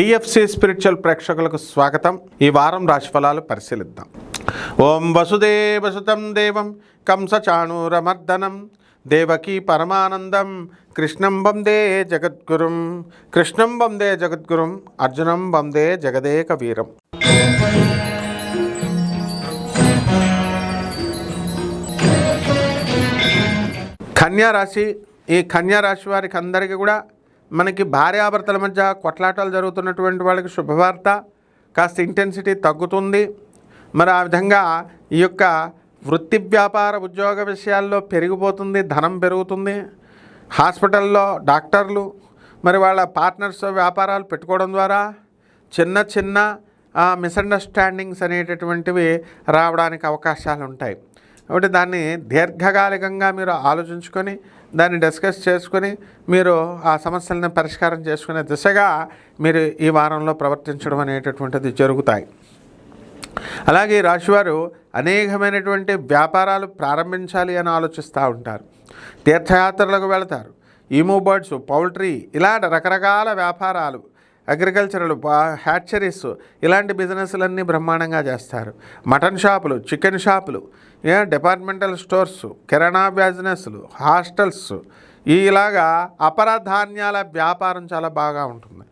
TFC spiritual ప్రేక్షకులకు స్వాగతం. ఈ వారం రాశిఫలాలు పరిశీలిద్దాం. ఓం వసుదేవసుతం దేవం కంసచాణూరమర్దనం దేవకీ పరమానందం కృష్ణం వందే జగద్గురుం కృష్ణం వందే జగద్గురుం అర్జునం వందే జగదేక వీరం కన్యారాశి ఈ కన్యారాశి వారికి అందరికీ కూడా మనకి భార్యాభర్తల మధ్య కొట్లాటాలు జరుగుతున్నటువంటి వాళ్ళకి శుభవార్త. కాస్త ఇంటెన్సిటీ తగ్గుతుంది. మరి ఆ విధంగా ఈ యొక్క వృత్తి వ్యాపార ఉద్యోగ విషయాల్లో పెరిగిపోతుంది ధనం పెరుగుతుంది. హాస్పిటల్లో డాక్టర్లు మరి వాళ్ళ పార్ట్నర్స్ వ్యాపారాలు పెట్టుకోవడం ద్వారా చిన్న చిన్న మిస్అండర్స్టాండింగ్స్ అనేటటువంటివి రావడానికి అవకాశాలు ఉంటాయి కాబట్టి దాన్ని దీర్ఘకాలికంగా మీరు ఆలోచించుకొని దాన్ని డిస్కస్ చేసుకొని మీరు ఆ సమస్యలను పరిష్కారం చేసుకునే దిశగా మీరు ఈ వారంలో ప్రవర్తించడం అనేటటువంటిది జరుగుతాయి. అలాగే ఈ రాశివారు అనేకమైనటువంటి వ్యాపారాలు ప్రారంభించాలి అని ఆలోచిస్తూ ఉంటారు. తీర్థయాత్రలకు వెళతారు. ఈమో బర్డ్స్ పౌల్ట్రీ ఇలా రకరకాల వ్యాపారాలు అగ్రికల్చరల్ హ్యాచరీస్ ఇలాంటి బిజినెస్లన్నీ బ్రహ్మాండంగా చేస్తారు. మటన్ షాపులు చికెన్ షాపులు డిపార్ట్మెంటల్ స్టోర్స్ కిరాణా బిజినెస్లు హాస్టల్స్ ఇలాగా అపరధాన్యాల వ్యాపారం చాలా బాగా ఉంటుంది.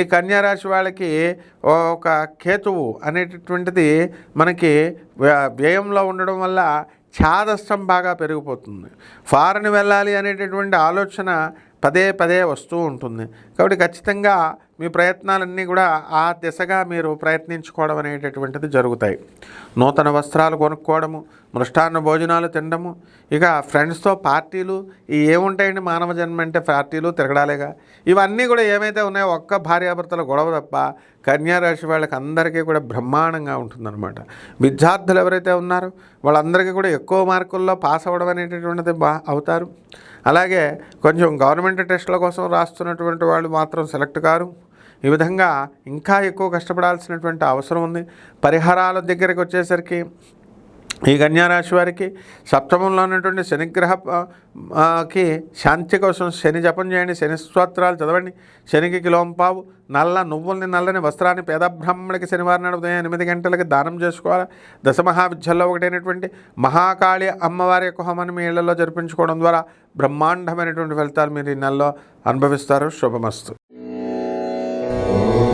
ఈ కన్యారాశి వాళ్ళకి ఒక కేతువు అనేటటువంటిది మనకి వ్య- వ్యయంలో ఉండడం వల్ల ఛాదస్థం బాగా పెరిగిపోతుంది. ఫారెన్ వెళ్ళాలి అనేటటువంటి ఆలోచన పదే పదే వస్తూ ఉంటుంది. కాబట్టి ఖచ్చితంగా మీ ప్రయత్నాలన్నీ కూడా ఆ దిశగా మీరు ప్రయత్నించుకోవడం అనేటటువంటిది జరుగుతాయి. నూతన వస్త్రాలు కొనుక్కోవడము మృష్టాన్న భోజనాలు తినడము ఇక ఫ్రెండ్స్తో పార్టీలు ఈ ఏముంటాయండి మానవ జన్మ అంటే పార్టీలు తిరగడాలేగా? ఇవన్నీ కూడా ఏమైతే ఉన్నాయో ఒక్క భార్యాభర్తల గొడవ తప్ప కన్యారాశి వాళ్ళకి అందరికీ కూడా బ్రహ్మాండంగా ఉంటుందన్నమాట. విద్యార్థులు ఎవరైతే ఉన్నారో వాళ్ళందరికీ కూడా ఎక్కువ మార్కుల్లో పాస్ అవ్వడం అనేటటువంటిది బా అవుతారు. అలాగే కొంచెం గవర్నమెంట్ టెస్టుల కోసం రాస్తున్నటువంటి వాళ్ళు మాత్రం సెలెక్ట్ కారు. ఈ విధంగా ఇంకా ఎక్కువ కష్టపడాల్సినటువంటి అవసరం ఉంది. పరిహారాల దగ్గరికి వచ్చేసరికి ఈ కన్యారాశి వారికి సప్తమంలో ఉన్నటువంటి శనిగ్రహకి శాంతి కోసం శని జపం చేయండి శని స్తోత్రాలు చదవండి. శనికి కిలోంపావు నల్ల నువ్వుల్ని నల్లని వస్త్రాన్ని పేద బ్రాహ్మణులకి శనివారం నాడు ఉదయం ఎనిమిది గంటలకి దానం చేసుకోవాలి? దశ మహావిద్యల్లో ఒకటైనటువంటి మహాకాళి అమ్మవారి యొక్క హోమాన్ని మీ ఇళ్ళలో జరిపించుకోవడం ద్వారా బ్రహ్మాండమైనటువంటి ఫలితాలు మీరు ఈ నెలలో అనుభవిస్తారు. శుభమస్తు. Oh.